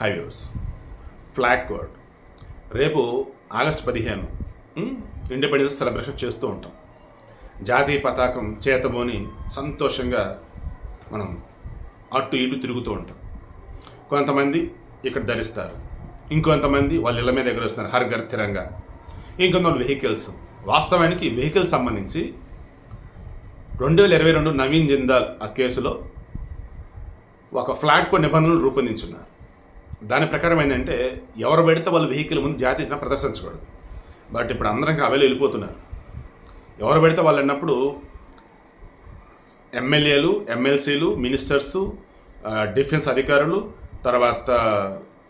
Highways flag code. రేపు August పదిహేను. Independence celebration చేస్తూ ఉంటాం. జాతీయ పతాకం చేతబోని సంతోషంగా మనం అటు ఇటు తిరుగుతూ ఉంటాం. కొంతమంది ఇక్కడ ధరిస్తారు. ఇంకొంతమంది వాళ్ళ ఇళ్ళ మీద ఎగరేస్తున్నారు. హర్ ఘర్ తిరంగా. ఇంకొంత వెహికల్స్. వాస్తవానికి వెహికల్ సంబంధించి రెండు వేల ఇరవై రెండు నవీన్ జిందాల్ ఆ కేసులో ఒక ఫ్లాగ్ కోడ్ నిబంధనలు రూపొందించున్నారు. దాని ప్రకారం ఏంటంటే ఎవరు పెడితే వాళ్ళు వెహికల్ ముందు జాతీయ ప్రదర్శించకూడదు. బట్ ఇప్పుడు అందరం అవే వెళ్ళిపోతున్నారు. ఎవరు పెడితే వాళ్ళు అన్నప్పుడు ఎమ్మెల్యేలు ఎమ్మెల్సీలు మినిస్టర్సు డిఫెన్స్ అధికారులు తర్వాత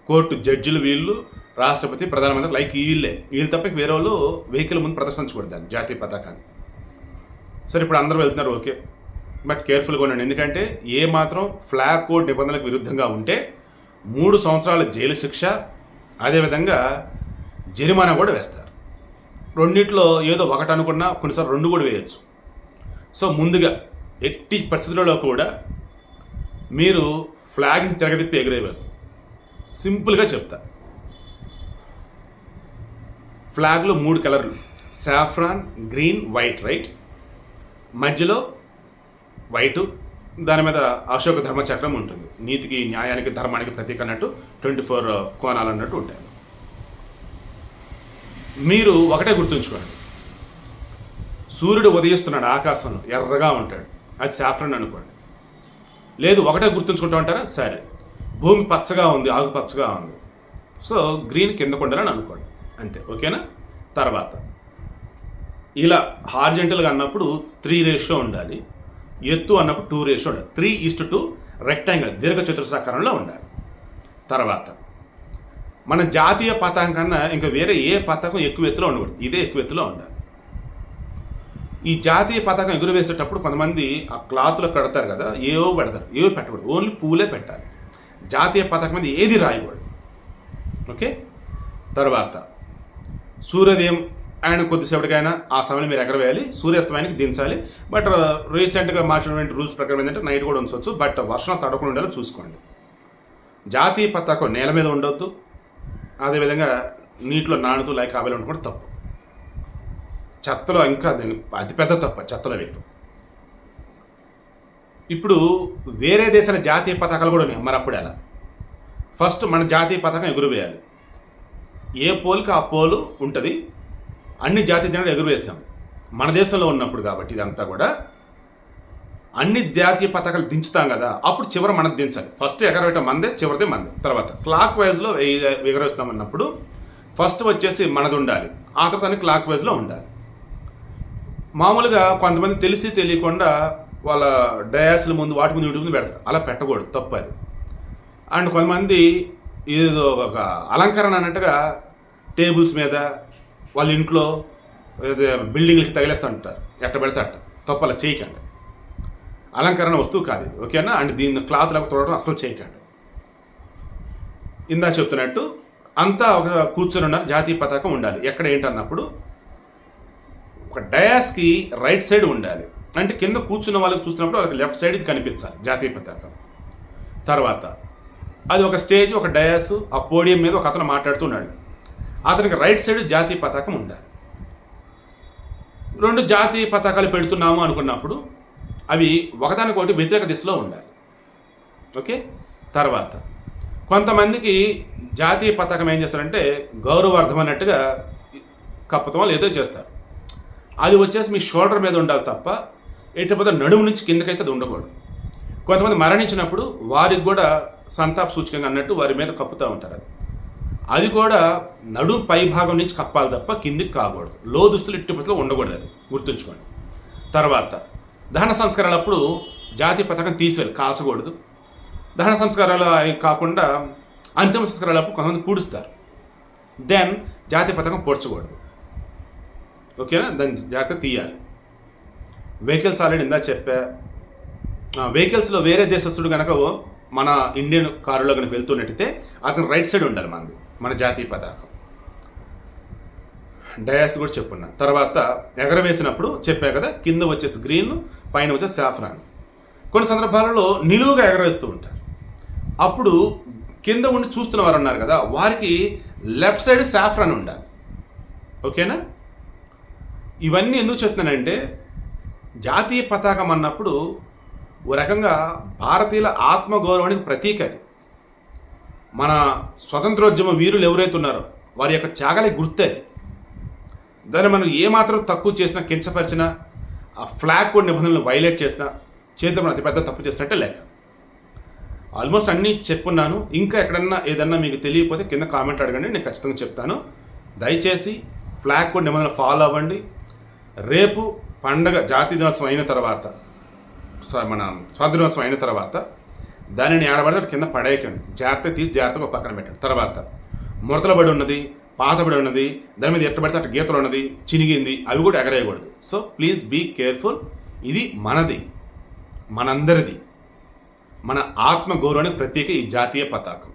కోర్టు జడ్జిలు వీళ్ళు రాష్ట్రపతి ప్రధానమంత్రి లైక్ వీళ్ళే. వీళ్ళు తప్ప వేరే వాళ్ళు వెహికల్ ముందు ప్రదర్శించకూడదు దాన్ని జాతీయ పతాకాన్ని. సరే ఇప్పుడు అందరూ వెళ్తున్నారు ఓకే. బట్ కేర్ఫుల్గా ఉండండి. ఎందుకంటే ఏ మాత్రం ఫ్లాగ్ కోడ్ నిబంధనలకు విరుద్ధంగా ఉంటే మూడు సంవత్సరాల జైలు శిక్ష అదేవిధంగా జరిమానా కూడా వేస్తారు. రెండిట్లో ఏదో ఒకటి అనుకున్నా కొన్నిసార్లు రెండు కూడా వేయచ్చు. సో ముందుగా ఎట్టి పరిస్థితులలో కూడా మీరు ఫ్లాగ్ని తిరగదిప్పి ఎగిరేవారు సింపుల్గా చెప్తా. ఫ్లాగ్లో మూడు కలర్లు. Saffron green white right. మధ్యలో వైటు దాని మీద అశోక ధర్మచక్రం ఉంటుంది. నీతికి న్యాయానికి ధర్మానికి ప్రతీక అన్నట్టు ట్వంటీ ఫోర్ కోణాలు అన్నట్టు ఉంటాయి. మీరు ఒకటే గుర్తుంచుకోండి. సూర్యుడు ఉదయిస్తున్నాడు ఆకాశంలో ఎర్రగా ఉంటాడు. అది సాఫ్రన్ అనుకోండి. లేదు ఒకటే గుర్తుంచుకుంటూ ఉంటారా? సరే. భూమి పచ్చగా ఉంది ఆకు పచ్చగా ఉంది. సో గ్రీన్ కిందకు ఉండాలని అనుకోండి. అంతే ఓకేనా? తర్వాత ఇలా హార్జెంటల్గా అన్నప్పుడు త్రీ రేషియో ఉండాలి. ఎత్తు అన్నప్పుడు టూ రేషియో ఉండాలి three is to two rectangle దీర్ఘ చతురస్రాకారంలో ఉండాలి. తర్వాత మన జాతీయ పతాకం కన్నా ఇంకా వేరే ఏ పతాకం ఎక్కువ ఎత్తులో ఉండకూడదు. ఇదే ఎక్కువ ఎత్తులో ఉండాలి. ఈ జాతీయ పతాకం ఎగురవేసేటప్పుడు కొంతమంది ఆ క్లాత్లో కడతారు కదా ఏవో పెడతారు. ఏవో పెట్టకూడదు. ఓన్లీ పూలే పెట్టాలి. జాతీయ పతాకం మీద ఏది రాయకూడదు. ఓకే? తర్వాత సూర్యోదయం ఆయన కొద్దిసేపటికైనా ఆ సమయంలో మీరు ఎగరవేయాలి సూర్యాస్తమయానికి దించాలి. బట్ రీసెంట్గా మార్చినటువంటి రూల్స్ ప్రకారం ఏంటంటే నైట్ కూడా ఉంచవచ్చు బట్ వర్షం తడకుండా ఉండేలా చూసుకోండి. జాతీయ పతాకం నేల మీద ఉండొద్దు. అదేవిధంగా నీటిలో నానుతూ లైక్ ఆవేలు ఉండడం కూడా తప్పు. చెత్తలో ఇంకా అతిపెద్ద తప్ప చెత్తలో వేయడం. ఇప్పుడు వేరే దేశాల జాతీయ పతాకాలు కూడా ఉన్నాయి. మరి అప్పుడు ఎలా ఫస్ట్ మన జాతీయ పతాకం ఎగురవేయాలి. ఏ పోల్కి ఆ పోలు ఉంటుంది? అన్ని జాతీయ జెండాలు ఎగురవేసాం మన దేశంలో ఉన్నప్పుడు కాబట్టి ఇదంతా కూడా అన్ని జాతీయ పతాకాలు దించుతాం కదా అప్పుడు చివర మనది దించాలి. ఫస్ట్ ఎగరవేయటం మందే చివరిదే మందే. తర్వాత క్లాక్ వైజ్లో ఎగరేస్తాం అన్నప్పుడు ఫస్ట్ వచ్చేసి మనది ఉండాలి. ఆ తర్వాత అన్ని క్లాక్ వైజ్లో ఉండాలి. మామూలుగా కొంతమంది తెలిసి తెలియకుండా వాళ్ళ డయాస్ల ముందు వాటి ముందు ఇంటి ముందు పెడతారు. అలా పెట్టకూడదు తప్పు అది. అండ్ కొంతమంది ఏదో ఒక అలంకరణ అన్నట్టుగా టేబుల్స్ మీద వాళ్ళ ఇంట్లో బిల్డింగ్లకి తగిలేస్తుంటారు ఎట్ట పెడితే అట్ట తప్పలా చేయకండి. అలంకరణ వస్తువు కాదు ఓకేనా? అండ్ దీన్ని క్లాత్ లాగా తోడడం అసలు చేయకండి. ఇందా చెప్తున్నట్టు అంతా ఒక కూర్చొని ఉన్నారు జాతీయ పతాకం ఉండాలి. ఎక్కడ ఏంటన్నప్పుడు ఒక డయాస్కి రైట్ సైడ్ ఉండాలి. అంటే కింద కూర్చున్న వాళ్ళకి చూసినప్పుడు వాళ్ళకి లెఫ్ట్ సైడ్ ఇది కనిపించాలి జాతీయ పతాకం. తర్వాత అది ఒక స్టేజ్ ఒక డయాస్ ఆ పోడియం మీద ఒక అతను మాట్లాడుతున్నాడు. అతనికి రైట్ సైడ్ జాతీయ పతాకం ఉండాలి. రెండు జాతీయ పతాకాలు పెడుతున్నాము అనుకున్నప్పుడు అవి ఒకదానికొకటి వ్యతిరేక దిశలో ఉండాలి. ఓకే? తర్వాత కొంతమందికి జాతీయ పతాకం ఏం చేస్తారంటే గౌరవార్థం అన్నట్టుగా కప్పతం ఏదో చేస్తారు. అది వచ్చేసి మీ షోల్డర్ మీద ఉండాలి తప్ప ఎటుపోతే నడుము నుంచి కిందకైతే అది ఉండకూడదు. కొంతమంది మరణించినప్పుడు వారికి కూడా సంతాప సూచకంగా అన్నట్టు వారి మీద కప్పుతూ ఉంటారు అది. అది కూడా నడు పై భాగం నుంచి కప్పాలి తప్ప కిందికి కాకూడదు. లో దుస్తులు ఇట్టుపట్లో ఉండకూడదు అది. గుర్తుంచుకోండి. తర్వాత దహన సంస్కారాలప్పుడు జాతి పథకం తీసివేయాలి కాల్చకూడదు. దహన సంస్కారాలు అవి కాకుండా అంతిమ సంస్కారాలప్పుడు కొంతమంది పూడుస్తారు దెన్ జాతి పథకం పొడ్చకూడదు. ఓకేనా? దాన్ని జాగ్రత్త తీయాలి. వెహికల్స్ ఆల్రెడీ ఇందా చెప్పా? వెహికల్స్లో వేరే దేశస్తుడు కనుక మన ఇండియన్ కారులో కనుక వెళ్తున్నట్టయితే అతను రైట్ సైడ్ ఉండాలి మనది. మన జాతీయ పతాకం. డయాస్ కూడా చెప్పున్నా. తర్వాత ఎగరవేసినప్పుడు చెప్పా కదా కింద వచ్చేసి గ్రీన్ పైన వచ్చేసి సాఫ్రాన్ కొన్ని సందర్భాలలో నిలువుగా ఎగరవేస్తూ ఉంటారు. అప్పుడు కింద ఉండి చూస్తున్న వారు ఉన్నారు కదా వారికి లెఫ్ట్ సైడ్ సాఫ్రాన్ ఉండాలి. ఓకేనా? ఇవన్నీ ఎందుకు చెప్తున్నానంటే జాతీయ పతాకం అన్నప్పుడు ఓ రకంగా భారతీయుల ఆత్మగౌరవానికి ప్రతీక అది మన స్వతంత్రోద్యమ వీరులు ఎవరైతే ఉన్నారో వారి యొక్క త్యాగాలి గుర్తే దాన్ని మనం ఏమాత్రం తక్కువ చేసినా కించపరిచినా ఆ ఫ్లాగ్ కోడ్ నిబంధనలు వైలేట్ చేసినా చేతిలో మనం అతిపెద్ద తప్పు చేసినట్టే లేక ఆల్మోస్ట్ అన్నీ చెప్పున్నాను. ఇంకా ఎక్కడన్నా ఏదన్నా మీకు తెలియకపోతే కింద కామెంట్ అడగండి నేను ఖచ్చితంగా చెప్తాను. దయచేసి ఫ్లాగ్ కోడ్ నిబంధనలు ఫాలో అవ్వండి. రేపు పండగ జాతీయ దినోత్సవం అయిన తర్వాత స- మన స్వాతంత్ర దినోత్సవం అయిన తర్వాత దానిని ఆడబడితే కింద పడేయకండి. జాగ్రత్త తీసి జాగ్రత్తగా పక్కన పెట్టండి. తర్వాత ముడతల పడి ఉన్నది పాతబడి ఉన్నది దాని మీద ఎట్టబడితే అటు గీతలు ఉన్నది చినిగింది అవి కూడా ఎగరేయకూడదు. So please be careful. ఇది మనది మనందరిది. మన ఆత్మ గౌరవానికి ప్రత్యేక ఈ జాతీయ పతాకం.